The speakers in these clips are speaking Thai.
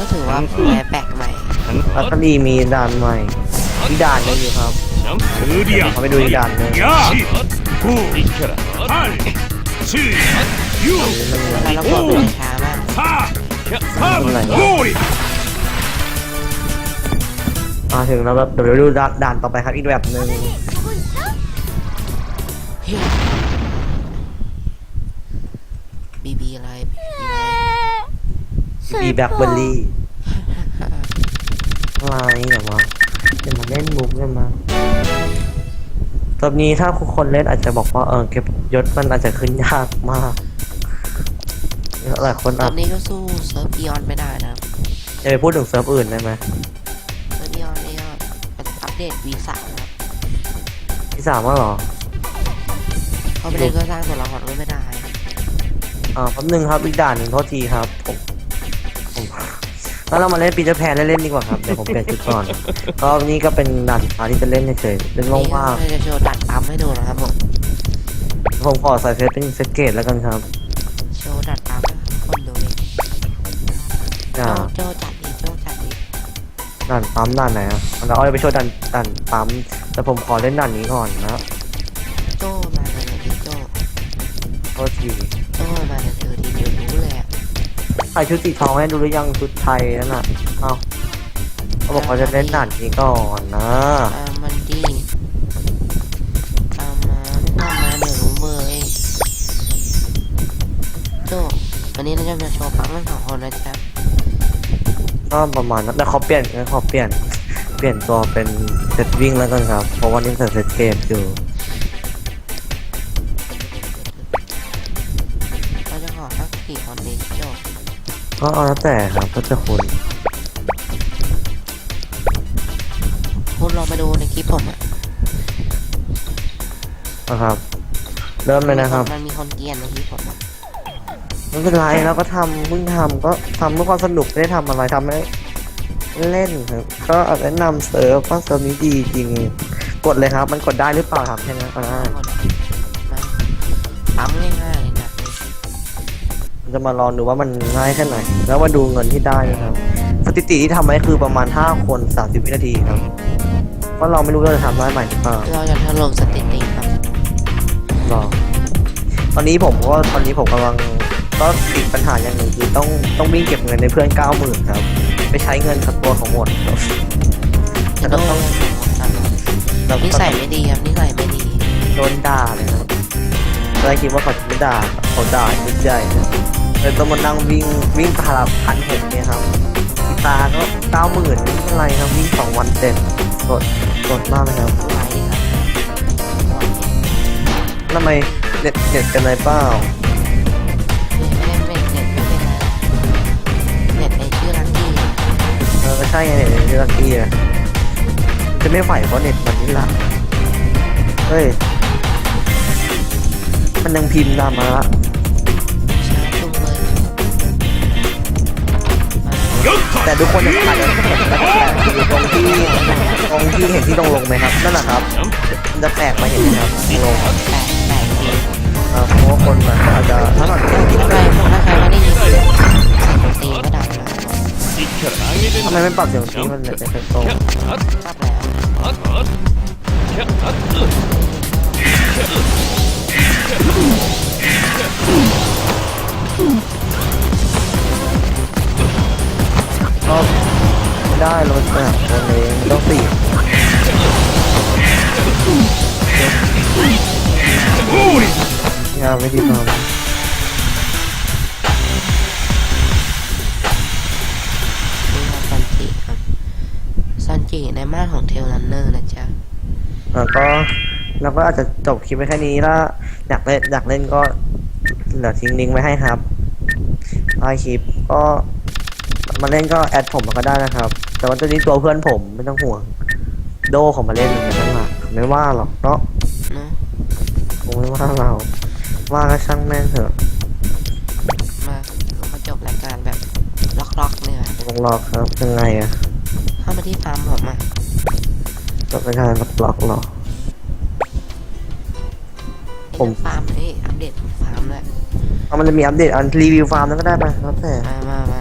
ก็ถือว่าแปลกใหม่ อัตตาลีมีด่านใหม่มีด่านหนึงอยู่ครับ เขาไปดูอีกด่านหนึงล้มาถึงแล้วแบบเดี๋ยวดูด่านต่อไปครับอีกแบบหนึ่ง บีแบล็คเบอร์รี่อะไรอย่ามาจะมาเล่นมุกกันมาตอนนี้ถ้าคนเล่นอาจจะบอกว่าเออเก็บยศมันอาจจะขึ้นยากมากหลายคนตออาจนนี้ก็สู้เซิร์ฟอีออนไม่ได้นะครับจะไปพูดถึงเซิร์ฟอื่นได้ไหมเซิร์ฟอีออนนี่ก็อัปเดต V3 นะครับที่สามว่าหรอ เขาไปเล่นก็สร้างตัวละครก็ไม่ได้อ่าแป๊บนึงครับอีกด่านหนึ่งโทษทีครับผม ผมแล้วเรามาเล่นปีเตอร์แพนเล่นๆดีกว่าครับเดี๋ยวผมเปลี่ยนชุดก่อนก็นี่ก็เป็นด่านสุดท้ายที่จะเล่นเฉยๆเล่นนี่ว่างเราจะโชว์ดัดปั๊มให้ดูนะครับผมๆผมขอใส่เซตเป็นเซตเกตแล้วกันครับโชว์ดัดปั๊มให้คนดูดิอ่าโจโจจัดดิโจจัดดิด่านปั๊มด่านไหนอะเราเอาไปช่วยด่านด่านปั๊มแต่ผมขอเล่นด่านนี้ก่อนนะโจมาเลยดิโจโทษทีโจมาเลยเธอทีเดียวรู้เลยอะ ใส่ชุดสีทองให้ดูหรือยังชุดไทยนั่นน่ะ เอ้าเขาบอกเขาจะเล่นด่านนี้ก่อนนะ ตามมันดีตามมาไม่ตามมาเดี๋ยวรู้เบอร์เองโจวันนี้เราจะมาโชว์ปั๊มกันสองคนนะจ๊ะก็ประมาณนั้นแต่เขาเปลี่ยนงั้นเขาเปลี่ยน เปลี่ยนตัวเป็นเซตวิ่งแล้วกันครับ เพราะวันนี้ใส่เซตเกมอยู่เราจะขอสักสี่คนดิโจ ก็เอาแล้วแต่ครับก็จะคุณคุณลองมาดูในคลิปผมอะนะครับ เริ่มเลยนะครับ มันมีคนเกรียนในคลิปผมอะไม่เป็นไรเราก็ทำเพิ่งทำก็ทำเพื่อความสนุกไม่ได้ทำอะไรทำให้เล่นครับก็อาจแนะนำเซิร์ฟว่าเซิร์ฟนี้ดีจริง กดเลยครับ มันกดได้หรือเปล่าถามแค่นั้นก็ได้คนมาปั๊มง่ายๆนะมัน จะมาลองดูว่ามันง่ายแค่ไหน แล้วมาดูเงินที่ได้นะครับ สถิติที่ทำไว้คือประมาณ 5 คน 30 วินาทีครับว่าเราไม่รู้ว่าจะทำได้ไหมหรือเปล่าเราจะถล่มสถิติครับรอตอนนี้ผมก็ตอนนี้ผมกำลังก็ติดปัญหาอย่างหนึ่งคือต้องต้องวิ่งเก็บเงินในเพื่อนเก้าหมื่นครับ ไปใช้เงินสักตัวของหมดครับจะโดนแล้วก็นิสัยไม่ดีครับนิสัยไม่ดีโดนด่าเลยครับตอนแรกคิดว่าเขาจะไม่ด่าเขาด่าชุดใหญ่ครับ เลยต้องมานั่งวิ่งวิ่งพาราพันหกเนี่ยครับกีตาร์ก็เก้าหมื่นไม่เป็นไรครับวิ่งสองวันเสร็จกดกดมากเลยครับไหวครับทำไมเน็ตเน็ตกันไรเปล่าไม่ได้เน็ตเน็ตไม่เป็นไรเน็ตในชื่อลักกี้เออก็ใช่ไงเน็ตนี่ลักกี้อะจะไม่ไหวเพราะเน็ตมันนี่ละเฮ้ย มันยังพิมพ์ตามมาละ แต่ทุกคนจะขาดแล้อยู่ตรงที่ตรงที่เห็นที่ต้องลงไหมครับนั่นแหละครับมันจะแตกมาเห็นไหมครับลงครับแตกแตกเออเพราะวคนมันอาจจะถ้ามันไม่คิดอไรถ้ใครไม่ได้ยินเสียงตีก็ดังทำไมไม่ปรับเสียงที่มันจะเป็นโซ่ ได้รถอะตัวเองต้องสี่ยาไม่ดีทนี่ครับซันจิครับซันจิในม่านของเทลลันเนอร์นะจ๊ะแล้วก็เราก็อาจจะจบคลิปไปแค่นี้ถ้าอยากเล่นอยากเล่นก็เดี๋ยวทิ้งลิงก์ไว้ให้ครับใต้คลิปก็ มาเล่นก็แอดผมมาก็ได้นะครับ แต่ว่าตัวนี้ตัวเพื่อนผมไม่ต้องห่วง โดเของมาเล่นเหมือนกันหลักไม่ว่าหรอกเนาะเนาะคงไม่ว่าเรา ว่าก็ช่างแม่งเถอะมาเรามาจบรายการแบบล็อกๆเนี่ยลองรอครับยังไงอะเข้ามาที่ฟาร์มผมอะจบรายการล็อกๆหรอผมฟาร์มนี่อัปเดตฟาร์มเลยเอามันจะมีอัปเดตอันรีวิวฟาร์มนั้นก็ได้ไหมแล้วแต่มามา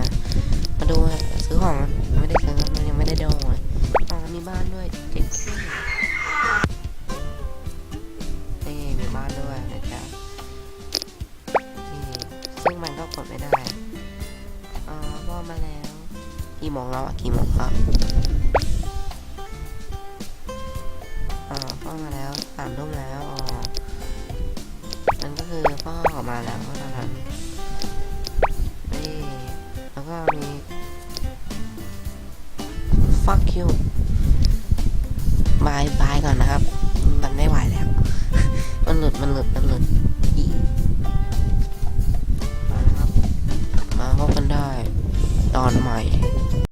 เจ็ดขึ้นนี่มีบ้านด้วยนะจ๊ะนี่ซึ่งมันก็กดไม่ได้อ๋อพ่ามาแล้ว กี่โมงแล้วอะกี่โมงครับอ๋อพ่อมาแล้วสามทุ่มแล้วอ๋อนั่นก็คือพ่อออกมาแล้วก็ตอนนั้นนี่แล้วก็มี fuck you บายบายก่อนนะครับ